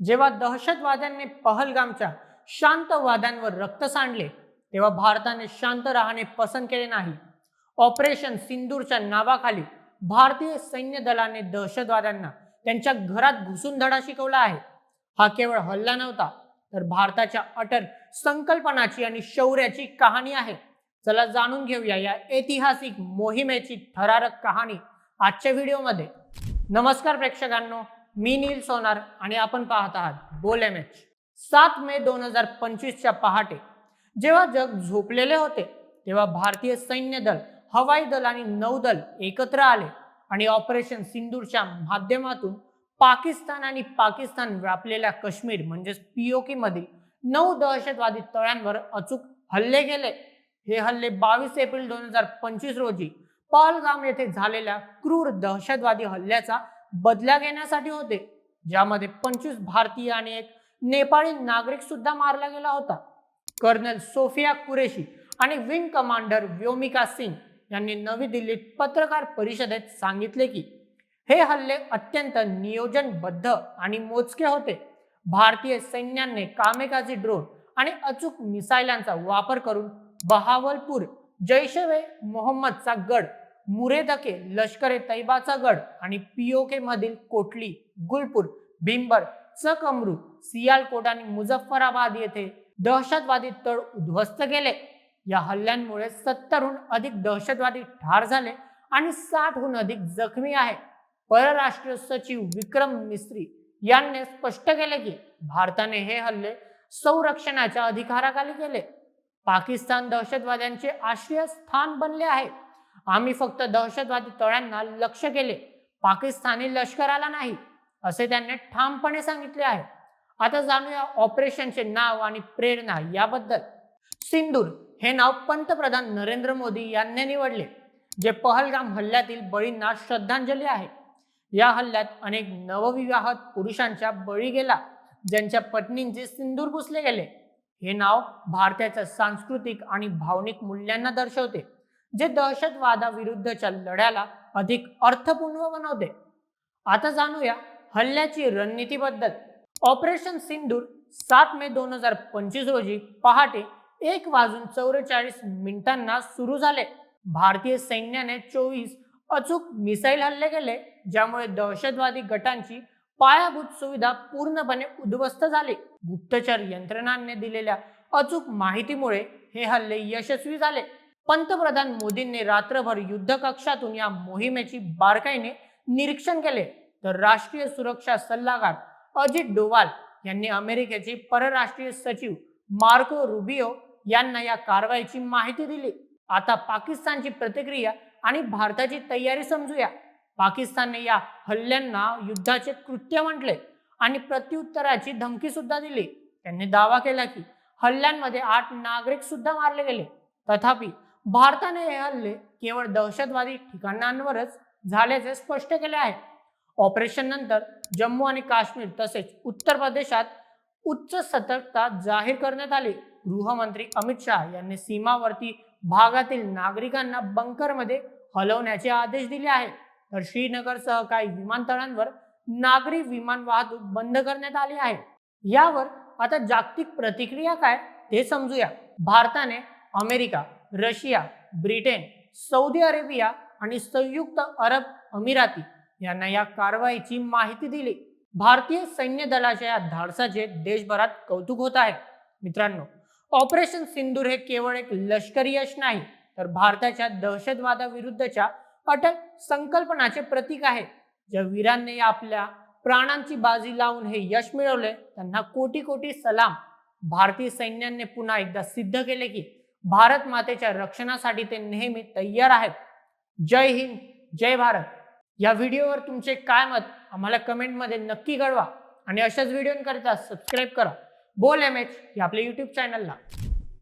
जेव्हा दहशतवाद्यांनी पहलगामच्या शांत वाद्यांवर रक्त सांडले तेव्हा भारताने शांत राहणे पसंत केले नाही. ऑपरेशन सिंदूरच्या नावाखाली भारतीय सैन्य दलाने दहशतवाद्यांना त्यांच्या घरात घुसून धडा शिकवला आहे. हा केवळ हल्ला नव्हता तर भारताच्या अटल संकल्पनाची आणि शौर्याची कहाणी आहे. चला जाणून घेऊया या ऐतिहासिक मोहिमेची थरारक कहाणी आजच्या व्हिडिओमध्ये. नमस्कार प्रेक्षकांनो मी नील सोनार आणि आपण पाहत आहात बोल एम एच. सात मे दोन हजार पंचवीसच्या पहाटे जेव्हा जग झोपलेले होते तेव्हा भारतीय सैन्य दल हवाई दल आणि नौदल एकत्र आले आणि ऑपरेशन सिंदूरच्या माध्यमातून पाकिस्तान आणि पाकिस्तान व्यापलेल्या काश्मीर म्हणजेच पीओके मधील नऊ दहशतवादी तळ्यांवर अचूक हल्ले केले. हे हल्ले बावीस एप्रिल दोन हजार पंचवीस रोजी पहलगाम येथे झालेल्या क्रूर दहशतवादी हल्ल्याचा बदल्या घेण्यासाठी होते ज्यामध्ये पंचवीस भारतीय आणि एक नेपाळी नागरिक सुद्धा मारला गेला होता. कर्नल सोफिया कुरेशी आणि विंग कमांडर व्योमिका सिंग यांनी नवी दिल्लीत पत्रकार परिषदेत सांगितले की हे हल्ले अत्यंत नियोजनबद्ध आणि मोजके होते. भारतीय सैन्याने कामेकाजी ड्रोन आणि अचूक मिसायलांचा वापर करून बहावलपूर जैशवे मोहम्मदचा गड मुरेदके लष्कर ए तैबाचा गड आणि पीओके मधील कोटली गुलपूर बिंबर चकमरू सियालकोट आणि मुझफ्फराबाद येथे दहशतवादी तळ उद्ध्वस्त केले. या हल्ल्यांमुळे सत्तरहून अधिक दहशतवादी ठार झाले आणि साठहून अधिक जखमी आहे. परराष्ट्र सचिव विक्रम मिस्त्री यांनी स्पष्ट केले की भारताने हे हल्ले संरक्षणाच्या अधिकाराखाली केले. पाकिस्तान दहशतवाद्यांचे आश्रयस्थान बनले आहे. आम्ही फक्त दहशतवादी तळ्यांना लक्ष केले. पाकिस्तानी लष्कराला नाही असे त्यांनी ठामपणे सांगितले आहे. आता जाणूया ऑपरेशनचे नाव आणि प्रेरणा याबद्दल. सिंदूर हे नाव पंतप्रधान नरेंद्र मोदी यांनी निवडले जे पहलगाम हल्ल्यातील बळींना श्रद्धांजली आहे. या हल्ल्यात अनेक नवविवाहत पुरुषांच्या बळी गेला ज्यांच्या पत्नींचे सिंदूर पुसले गेले. हे नाव भारताच्या सांस्कृतिक आणि भावनिक मूल्यांना दर्शवते. जे दहशतवादाविरुद्धच्या लढ्याला अधिक अर्थपूर्ण बनवते. आता जाणूया हल्ल्याची रणनीतीबद्दल. ऑपरेशन सिंदूर सात मे दोन हजार पंचवीस रोजी पहाटे एक वाजून चौवेचाळीस मिनिटांना सुरू झाले. भारतीय सैन्याने चोवीस अचूक मिसाईल हल्ले केले ज्यामुळे दहशतवादी गटांची पायाभूत सुविधा पूर्णपणे उद्ध्वस्त झाली. गुप्तचर यंत्रणांनी दिलेल्या अचूक माहितीमुळे हे हल्ले यशस्वी झाले. पंतप्रधान मोदींनी रात्रभर युद्ध कक्षातून या मोहिमेची बारकाईने निरीक्षण केले. तर राष्ट्रीय सुरक्षा सल्लागार अजित डोवाल यांनी अमेरिकेचे परराष्ट्रीय सचिव मार्को रुबिओ यांना या कारवाईची माहिती दिली. आता पाकिस्तानची प्रतिक्रिया आणि भारताची तयारी समजूया. पाकिस्तानने या हल्ल्यांना युद्धाचे कृत्य म्हटले आणि प्रत्युत्तराची धमकी सुद्धा दिली. त्यांनी दावा केला की हल्ल्यांमध्ये आठ नागरिक सुद्धा मारले गेले. तथापि भारताने हे हल्ले केवळ दहशतवादी ठिकाणांवरच झाल्याचे स्पष्ट केले आहे. ऑपरेशन नंतर जम्मू आणि काश्मीर तसेच उत्तर प्रदेशात उच्च सतर्कता जाहीर करण्यात आली. गृहमंत्री अमित शहा यांनी सीमावर्ती भागातील नागरिकांना बंकरमध्ये हलवण्याचे आदेश दिले आहेत तर श्रीनगरसह काही विमानतळांवर नागरी विमान वाहतूक बंद करण्यात आली आहे. यावर आता जागतिक प्रतिक्रिया काय ते समजूया. भारताने America Russia Britain Saudi Arabia आणि संयुक्त अरब अमिराती यांना या कारवाईची माहिती दिली. भारतीय सैन्य दलाच्या या धाडसाचे देशभरात कौतुक होत आहे. मित्रांनो ऑपरेशन सिंदूर हे केवळ एक लष्करी यश नाही तर भारताच्या दहशतवादाविरुद्धच्या अटल संकल्पनाचे प्रतीक आहे. ज्या वीरांनी आपल्या प्राणांची बाजी लावून हे यश मिळवले त्यांना कोटी कोटी सलाम. भारतीय सैन्याने पुन्हा एकदा सिद्ध केले की भारत मातेच्या रक्षणासाठी ते नेहमी तयार आहेत. जय हिंद जय भारत. या व्हिडिओवर तुमचे काय मत आम्हाला कमेंटमध्ये नक्की कळवा. आणि अशाच व्हिडिओंकरिता सबस्क्राईब करा. बोल एम एच या आपल्या यूट्यूब चॅनलला